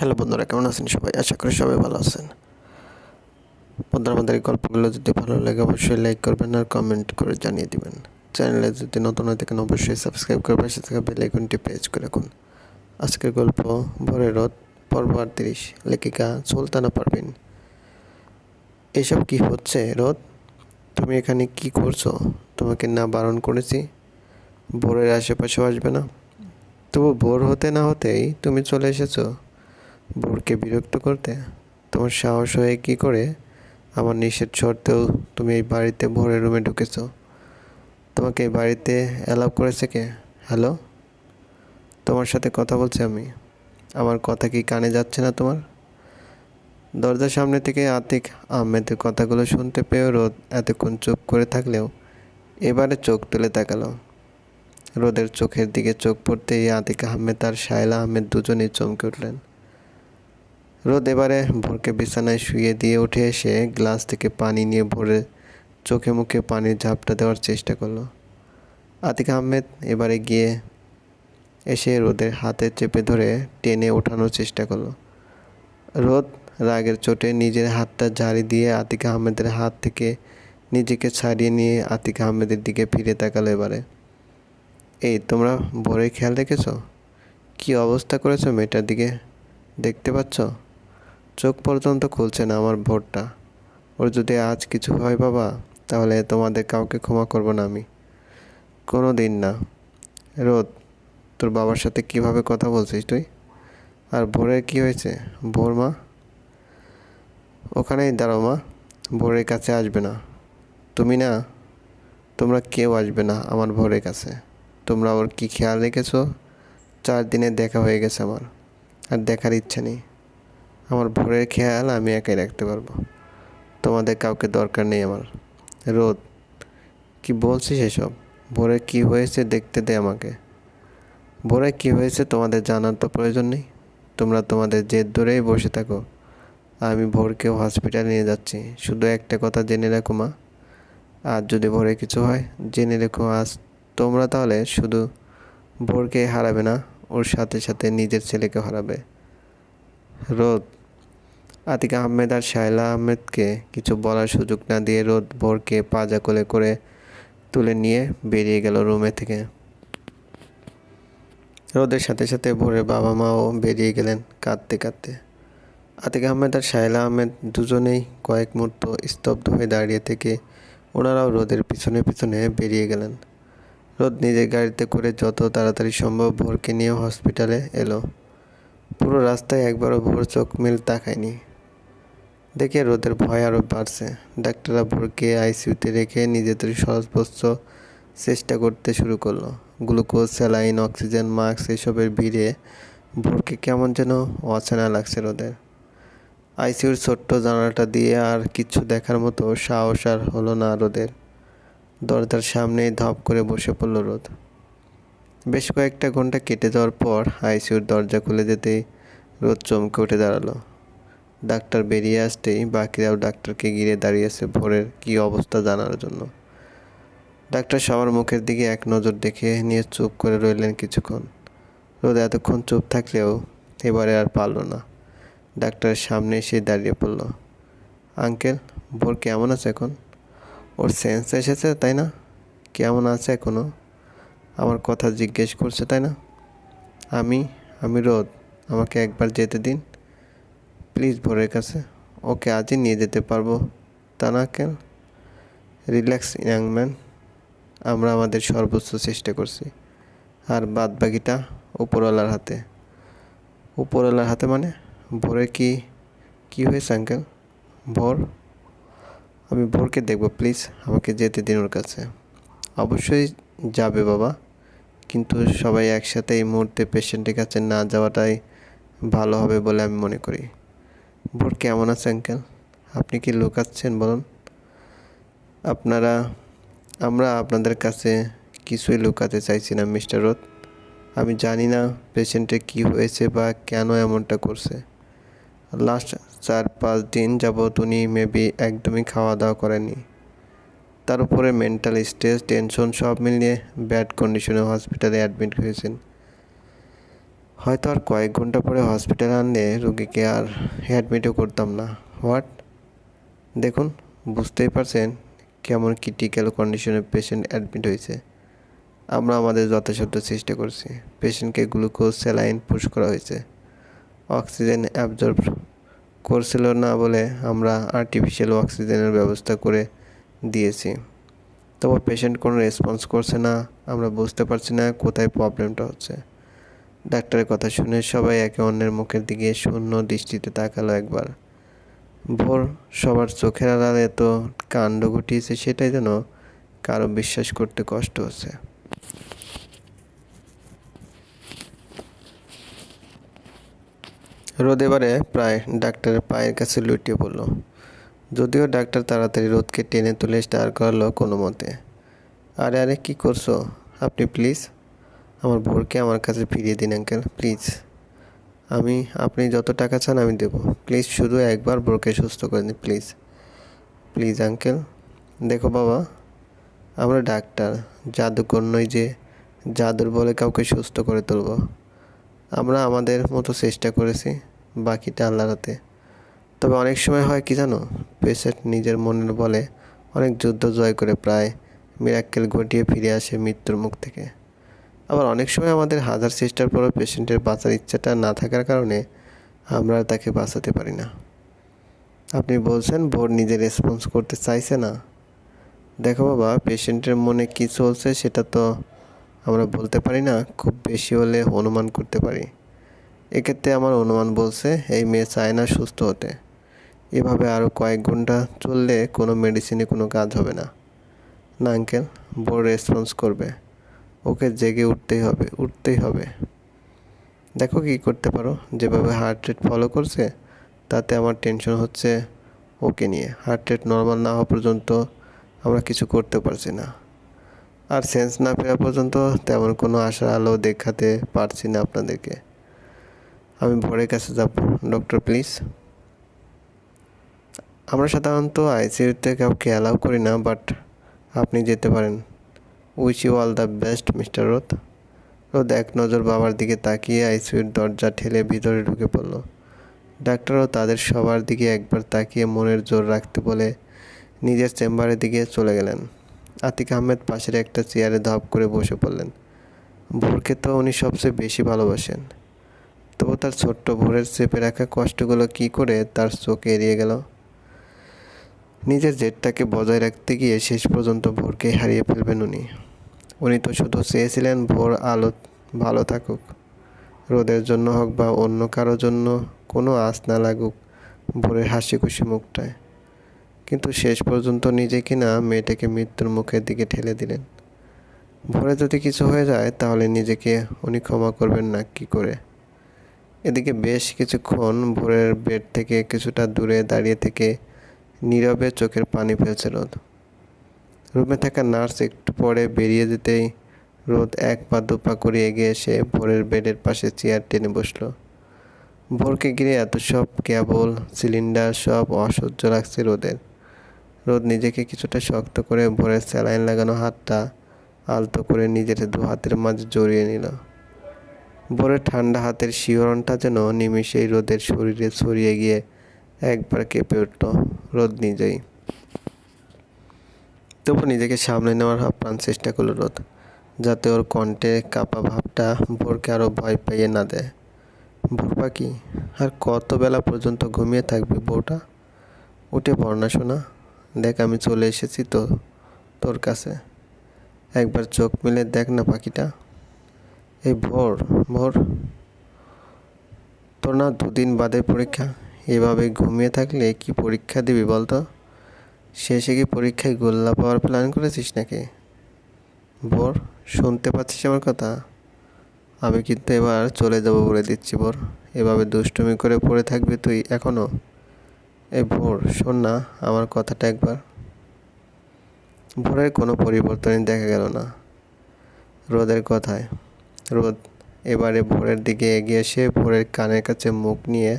Hello বন্ধুরা, কেমন আছেন সবাই? আশা করি সবাই ভালো আছেন। বন্ধুরা, আমাদের এই গল্পগুলো যদি ভালো লাগে, অবশ্যই লাইক করবেন আর কমেন্ট করে জানিয়ে দিবেন। চ্যানেলে যদি নতুন হয়ে থাকেন, অবশ্যই সাবস্ক্রাইব করে পাশে থাকা বেল আইকনটি প্রেস করে রাখুন। আজকের গল্প, ভোরের রথ, পর্ব আটত্রিশ, লেখিকা সুলতানা পারভিন। এসব কি হচ্ছে রথ? তুমি এখানে কি করছ? তোমাকে না বারণ করেছি? ভোরের আশেপাশেও আসবে না? তবু ভোর হতে না হতেই তুমি চলে এসেছ। বোরকে বিরক্ত করতে? তোমার সাহস হয়ে কি করে? আমার নিষেধ সত্ত্বেও তুমি এই বাড়িতে ভোরের রুমে ঢুকেছো। তোমাকে এই বাড়িতে অ্যালাউ করেছে কে? হ্যালো তোমার সাথে কথা বলছি আমি। আমার কথা কি কানে যাচ্ছে না তোমার? দরজার সামনে থেকে আতিক আহমেদের কথাগুলো শুনতে পেয়েও রোদ এতক্ষণ চুপ করে থাকলেও এবারে চোখ তুলে তাকালো। রোদের চোখের দিকে চোখ পড়তেই আতিক আহমেদ আর শায়লা আহমেদ দুজনেই চমকে উঠলেন। রোদ এবারে ভোরকে বিছানায় শুয়ে দিয়ে উঠে এসে গ্লাস থেকে পানি নিয়ে ভোরে চোখে মুখে পানির ঝাপটা দেওয়ার চেষ্টা করল। আতিক আহমেদ এবারে গিয়ে এসে রোদের হাতে চেপে ধরে টেনে ওঠানোর চেষ্টা করল। রোদ রাগের চোটে নিজের হাতটা ঝাড়ি দিয়ে আতিক আহমেদের হাত থেকে নিজেকে ছাড়িয়ে নিয়ে আতিক আহমেদের দিকে ফিরে তাকালো এবারে। এই, তোমরা ভোরে খেয়াল রেখেছো? কী অবস্থা করেছ মেয়েটার দিকে? দেখতে পাচ্ছ? চোখ পর্যন্ত খুলছে না আমার ভোরটা। ওর যদি আজ কিছু হয় বাবা, তাহলে তোমাদের কাউকে ক্ষমা করব না আমি। কোনো দিন না। রোদ, তোর বাবার সাথে কীভাবে কথা বলছিস তুই? আর ভোরের কি হয়েছে? ভোর মা? ওখানেই দাঁড়াও মা। ভোরের কাছে আসবে না। তুমি না, তোমরা কেউ আসবে না আমার ভোরের কাছে। তোমরা ওর কি খেয়াল রেখেছো? চার দিনে দেখা হয়ে গেছে আমার। আর দেখার ইচ্ছে নেই। আমার ভোরের খেয়াল আমি একাই রাখতে পারব। তোমাদের কাউকে দরকার নেই আমার। রোদ, কি বলছিস এসব? ভোরে কি হয়েছে দেখতে দে আমাকে। ভোরে কি হয়েছে তোমাদের জানার তো প্রয়োজন নেই। তোমরা তোমাদের জেদ ধরেই বসে থাকো। আমি ভোরকেও হসপিটালে নিয়ে যাচ্ছি। শুধু একটা কথা জেনে রাখো, মা। আর যদি ভোরে কিছু হয়, জেনে রেখো আজ। তোমরা তাহলে শুধু ভোরকে হারাবে না, ওর সাথে সাথে নিজের ছেলেকে হারাবে। রোদ আতিক আহমেদ আর শায়লা আহমেদকে কিছু বলার সুযোগ না দিয়ে রোদ ভোরকে পাজা কোলে করে তুলে নিয়ে বেরিয়ে গেল রুমে থেকে। রোদের সাথে সাথে ভোরের বাবা মাও বেরিয়ে গেলেন কাঁদতে কাঁদতে। আতিক আহমেদ আর শায়লা আহমেদ দুজনেই কয়েক মুহূর্ত স্তব্ধ হয়ে দাঁড়িয়ে থেকে ওনারাও রোদের পিছনে পিছনে বেরিয়ে গেলেন। রোদ নিজের গাড়িতে করে যত তাড়াতাড়ি সম্ভব ভোরকে নিয়ে হসপিটালে এলো। পুরো রাস্তায় একবারও ভোর চোখ মিল তাকায়নি। দেখে রোদের ভয় আরও বাড়ছে। ডাক্তাররা ভোরকে আইসিইউতে রেখে নিজেদের সর্বোচ্চ চেষ্টা করতে শুরু করল। গ্লুকোজ, স্যালাইন, অক্সিজেন, মাস্ক এসবের ভিড়ে ভোরকে কেমন যেন অচেনা লাগছে রোদের। আইসিইউর ছোট্ট জানালাটা দিয়ে আর কিছু দেখার মতো সাহস আর হলো না রোদের। দরজার সামনেই ধপ করে বসে পড়ল রোদ। বেশ কয়েকটা ঘণ্টা কেটে যাওয়ার পর আইসিইউর দরজা খুলে যেতেই রোদ চমকে উঠে দাঁড়াল। ডাক্তার বেরিয়ে আসতেই বাকিরাও ডাক্তারকে ঘিরে দাঁড়িয়েছে ভোরের কী অবস্থা জানার জন্য। ডাক্তার সবার মুখের দিকে এক নজর দেখে নিয়ে চুপ করে রইলেন কিছুক্ষণ। রোদ এতক্ষণ চুপ থাকলেও এবারে আর পারল না। ডাক্তারের সামনে এসে দাঁড়িয়ে পড়ল। আঙ্কেল, ভোর কেমন আছে এখন? ওর সেন্স এসেছে, তাই না? কেমন আছে এখনও আমার কথা জিজ্ঞেস করছে, তাই না? আমি আমি রোদ, আমাকে একবার যেতে দিন। প্লিজ ভোরের কাছে। ওকে আজই নিয়ে যেতে পারব। তা না, কেন? Relax, young man. আমরা আমাদের সর্বোচ্চ চেষ্টা করছি। আর বাদ বাকিটা উপরওয়ালার হাতে। উপরওয়ালার হাতে মানে? ভোরে কি কি হয়েছে, আঙ্কেল? ভোর? আমি ভোরকে দেখব, প্লিজ। আমাকে যেতে দিন ওর কাছে। অবশ্যই যাবে বাবা। কিন্তু সবাই একসাথে এই মুহূর্তে পেশেন্টের কাছে না যাওয়াটাই ভালো হবে বলে আমি মনে করি। ভোর কেমন আছে, আঙ্কেল? আপনি কি লুকাচ্ছেন বলুন। আপনারা, আমরা আপনাদের কাছে কিছুই লুকাতে চাইছি না, মিস্টার রোদ। আমি জানি না পেশেন্টের কী হয়েছে বা কেন এমনটা করছে। লাস্ট চার পাঁচ দিন যাবৎ উনি মেবি একদমই খাওয়া দাওয়া করেনি তার উপরে মেন্টাল স্ট্রেস, টেনশন সব মিলিয়ে ব্যাড কন্ডিশনে হসপিটালে অ্যাডমিট হয়েছেন। হয়তো আর কয়েক ঘণ্টা পরে হসপিটালে আনলে রুগীকে আর অ্যাডমিটও করতাম না। হোয়াট দেখুন, বুঝতেই পারছেন কেমন ক্রিটিক্যাল কন্ডিশনে পেশেন্ট অ্যাডমিট হয়েছে। আমরা আমাদের যথাসাধ্য চেষ্টা করছি। পেশেন্টকে গ্লুকোজ স্যালাইন পুশ করা হয়েছে। অক্সিজেন অ্যাবজর্ব করছিল না বলে আমরা আর্টিফিশিয়াল অক্সিজেনের ব্যবস্থা করে দিয়েছি। তবে পেশেন্ট কোনো রেসপন্স করছে না, আমরা বুঝতে পারছি না কোথায় প্রবলেমটা হচ্ছে। ডাক্তারের কথা শুনে সবাই একে অন্যের মুখের দিকে শূন্য দৃষ্টিতে তাকালো একবার। ভোর সবার চোখের আড়ালে এত কাণ্ড ঘটিয়েছে সেটাই যেন কারও বিশ্বাস করতে কষ্ট হচ্ছে। রোদ এবারে প্রায় ডাক্তারের পায়ের কাছে লুটিয়ে পড়ল। যদিও ডাক্তার তাড়াতাড়ি রোদকে টেনে তুলে দাঁড় করালো কোনো মতে। আরে আরে, কি করছ? আপনি প্লিজ আমার ভোরকে আমার কাছে ফিরিয়ে দিন, আঙ্কেল, প্লিজ। আমি, আপনি যত টাকা চান আমি দেবো। প্লিজ, শুধু একবার ভোরকে সুস্থ করে দিন, প্লিজ। Please, uncle. দেখো বাবা, আমরা ডাক্তার, জাদুকর নই যে জাদুর বলে কাউকে সুস্থ করে তুলব। আমরা আমাদের মতো চেষ্টা করেছি, বাকিটা আল্লাহর হাতে। তবে অনেক সময় হয় কি জানো, পেশেন্ট নিজের মনের বলে অনেক যুদ্ধ জয় করে প্রায় মিরাক্কেল ঘটিয়ে ফিরে আসে মৃত্যুর মুখ থেকে। আবার অনেক সময় আমাদের হাজার চেষ্টার পরও পেশেন্টের বাঁচার ইচ্ছাটা না থাকার কারণে আমরা তাকে বাঁচাতে পারি না। আপনি বলছেন, ভোর নিজে রেসপন্স করতে চাইছে না। দেখো বাবা, পেশেন্টের মনে কী চলছে সেটা তো আমরা বলতে পারি না, খুব বেশি হলে অনুমান করতে পারি। এক্ষেত্রে আমার অনুমান বলছে, এই মেয়ে চায় না সুস্থ হতে। এভাবে আরও কয়েক ঘণ্টা চললে কোনো মেডিসিনে কোনো কাজ হবে না। না আঙ্কেল বোর রেসপন্স করবে। ওকে জেগে উঠতেই হবে উঠতেই হবে। দেখো কী করতে পারো, যেভাবে হার্ট রেট ফলো করছে, তাতে আমার টেনশন হচ্ছে ওকে নিয়ে। হার্ট রেট নর্মাল না হওয়া পর্যন্ত আমরা কিছু করতে পারছি না। আর সেন্স না ফেরা পর্যন্ত তেমন কোনো আশার আলো দেখাতে পারছি না আপনাদেরকে। আমি ভোরের কাছে যাব ডক্টর প্লিজ আমরা সাধারণত আইসিইউতে কাউকে অ্যালাউ করি না বাট আপনি যেতে পারেন। Wish you all the best mister রোদ রোদ এক নজর বাবার দিকে তাকিয়ে আইসিইউর দরজা ঠেলে ভিতরে ঢুকে পড়ল। ডাক্তারও তাদের সবার দিকে একবার তাকিয়ে মনের জোর রাখতে বলে নিজের চেম্বারের দিকে চলে গেলেন। আতিক আহমেদ পাশের একটা চেয়ারে ধপ করে বসে পড়লেন। ভোরকে তো উনি সবচেয়ে বেশি ভালোবাসেন। তবু তার ছোট্ট ভোরের চেপে রাখা কষ্টগুলো কি করে তার চোখে এড়িয়ে গেল? নিজের জেদটাকে বজায় রাখতে গিয়ে শেষ পর্যন্ত ভোরকে হারিয়ে ফেলবেন উনি। উনি তো শুধু চেয়েছিলেন ভোর আলো ভালো থাকুক। রোদের জন্য হোক বা অন্য কারোর জন্য কোনো আশ না লাগুক ভোরের হাসি খুশি মুখটায়। কিন্তু শেষ পর্যন্ত নিজে কিনা মেয়েটাকে মৃত্যুর মুখের দিকে ঠেলে দিলেন। ভোরে যদি কিছু হয়ে যায়, তাহলে নিজেকে উনি ক্ষমা করবেন না কি করে? এদিকে বেশ কিছুক্ষণ ভোরের বেড থেকে কিছুটা দূরে দাঁড়িয়ে থেকে নীরবে চোখের পানি ফেলছে রোদ। রুমে থাকা নার্স একটু পরে বেরিয়ে যেতেই রোদ এক পা দুপা করে এগিয়ে এসে ভোরের বেডের পাশে চেয়ার টেনে বসল। ভোরকে ঘিরে এত সব কেবল, সিলিন্ডার সব অসহ্য লাগছে রোদের। রোদ নিজেকে কিছুটা শক্ত করে ভোরের স্যালাইন লাগানো হাতটা আলতো করে নিজের দু হাতের মাঝে জড়িয়ে নিল। ভোরের ঠান্ডা হাতের শিহরণটা যেন নিমিষেই রোদের শরীরে ছড়িয়ে গিয়ে একবার কেঁপে উঠল। রোদ নিজেই তবু নিজেকে সামলে নেওয়ার আপ্রাণ চেষ্টা করল রোদ, যাতে ওর কণ্ঠে কাপা ভাবটা ভোরকে আরও ভয় পাইয়ে না দেয়। ভোর পাখি আর কত বেলা পর্যন্ত ঘুমিয়ে থাকবে বউটা? উঠে পড়না শোনা দেখ আমি চলে এসেছি তো, তোর কাছে। একবার চোখ মিলে দেখ না পাখিটা। এই ভোর ভোর। তোর না দুদিন বাদে পরীক্ষা, এভাবে ঘুমিয়ে থাকলে কি পরীক্ষা দিবি বলতো? শেষে কি পরীক্ষায় গোল্লা পাওয়ার প্ল্যান করেছিস নাকি? বোর, শুনতে পাচ্ছিস আমার কথা? আমি কিন্তু এবার চলে যাব বলে দিচ্ছি বোর। এভাবে দুষ্টুমি করে পড়ে থাকবি তুই এখনও এই ভোর শোন না, আমার কথাটা একবার। ভোরের কোনো পরিবর্তনই দেখা গেল না। রোদের কথায়। রোদ, এবারে ভোরের দিকে এগিয়ে এসে ভোরের কানের কাছে মুখ নিয়ে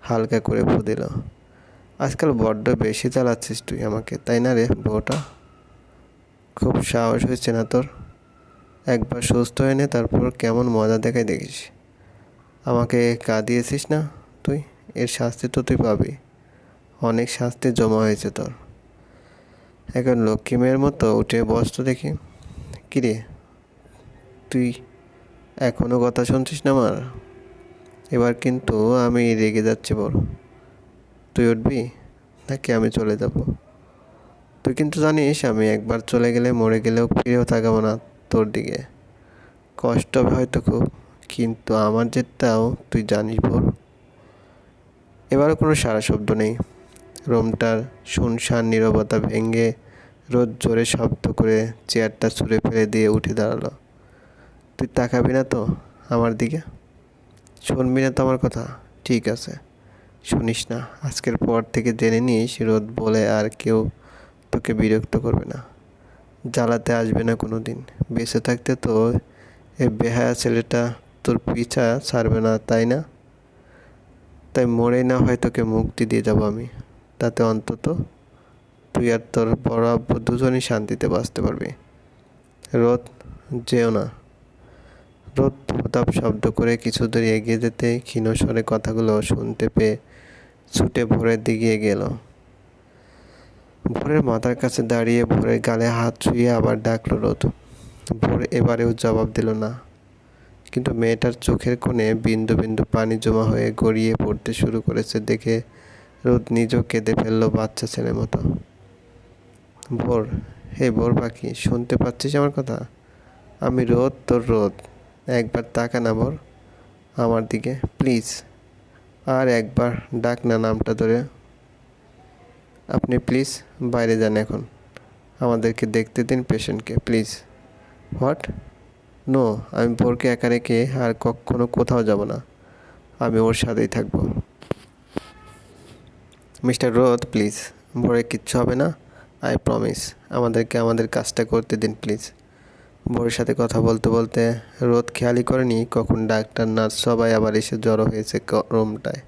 হালকা করে ফু দিল। আজকাল বড্ড বেশি চালাচ্ছিস তুই আমাকে, তাই না রে বউটা? খুব সাহস হয়েছে না তোর? একবার সুস্থ হয়ে নে, তারপর কেমন মজা দেখাই দেখিস। আমাকে কাঁদিয়েছিস না তুই? এর শাস্তি তো তুই পাবি। অনেক শাস্তি জমা হয়েছে তোর। এখন লক্ষ্মী মেয়ের মতো উঠে বস তো দেখি। কিরে তুই এখনও কথা শুনছিস না আমার? এবার কিন্তু আমি রেগে যাচ্ছি বড় তুই উঠবি? নাকি আমি চলে যাব? তুই কিন্তু জানিস আমি একবার চলে গেলে মরে গেলেও ফিরেও তাকাবো না তোর দিকে। কষ্ট হবে হয়তো খুব, কিন্তু আমার যেটাও তুই জানিস বল এবারও কোনো সারা শব্দ নেই। রুমটার শুনশান নীরবতা ভেঙে রোদ জোরে শব্দ করে চেয়ারটা ছুঁড়ে ফেলে দিয়ে উঠে দাঁড়াল। তুই তাকাবি না তো আমার দিকে? শুনবি না তো আমার কথা? ঠিক আছে। শুনিস না, আজকের পর থেকে জেনে নিস রোদ বলে আর কেউ তোকে বিরক্ত করবে না। জ্বালাতে আসবে না কোনো দিন বেঁচে থাকতে তো এ বেহায়া ছেলেটা তোর পিছা ছাড়বে না, তাই না? তাই মরেই না হয় তোকে মুক্তি দিয়ে যাব আমি। তাতে অন্তত তুই আর তোর বড় আব্বু দুজনই শান্তিতে বাঁচতে পারবি। রোদ, যেও না। রোদ প্রতাপ শব্দ করে কিছু দূর এগিয়ে যেতে ক্ষীণ স্বরে কথাগুলো শুনতে পেয়ে ছুটে ভোরের দিকে গেল। ভোরের মাথার কাছে দাঁড়িয়ে ভোরের গালে হাত ছুঁয়ে আবার ডাকলো রোদ ভোর এবারেও জবাব দিল না। কিন্তু মেয়েটার চোখের কোণে বিন্দু বিন্দু পানি জমা হয়ে গড়িয়ে পড়তে শুরু করেছে দেখে রোদ নিজেও কেঁদে ফেলল বাচ্চা ছেলের মতো। ভোর, হে ভোর পাখি, শুনতে পাচ্ছিস আমার কথা? আমি রোদ, তোর রোদ। একবার তাকা না ভোর। আমার দিকে, প্লিজ। আর একবার ডাক না নামটা ধরে আপনি প্লিজ বাইরে যান এখন। আমাদেরকে দেখতে দিন পেশেন্টকে প্লিজ হোয়াট নো আমি ভোরকে একা রেখে আর কখনো কোথাও যাব না। আমি ওর সাথেই থাকব। মিস্টার রোদ প্লিজ ভোরে কিচ্ছু হবে না। আই প্রমিস আমাদেরকে আমাদের কাজটা করতে দিন প্লিজ ভোরের সাথে কথা বলতে বলতে রোদ খেয়ালই করেনি কখন ডাক্তার, নার্স সবাই আবার এসে জড়ো হয়েছে রুমটায়।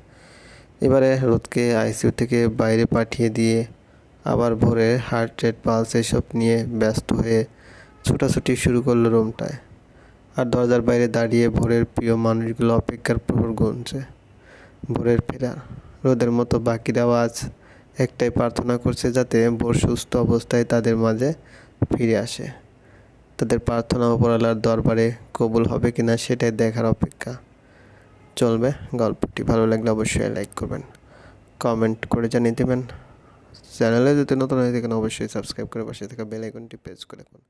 এবারে রোদকে আইসিইউ থেকে বাইরে পাঠিয়ে দিয়ে আবার ভোরে হার্ট রেট, পালস এসব নিয়ে ব্যস্ত হয়ে ছোটাছুটি শুরু করল রুমটায়। আর দরজার বাইরে দাঁড়িয়ে ভোরের প্রিয় মানুষগুলো অপেক্ষার প্রহর গুনছে। ভোরের ফেরা, রোদের মতো বাকিরাও আজ একটাই প্রার্থনা করছে যাতে ভোর সুস্থ অবস্থায় তাদের মাঝে ফিরে আসে। তাদের প্রার্থনা উপরালার দরবারে কবুল হবে কি না সেটাই দেখার অপেক্ষা চলবে গল্পটি। ভালো লাগলে অবশ্যই লাইক করবেন, কমেন্ট করে জানিয়ে দেবেন। চ্যানেলে যদি নতুন হয়ে থাকেন, অবশ্যই সাবস্ক্রাইব করে পাশে থাকা বেল আইকনটি প্রেস করে রাখুন।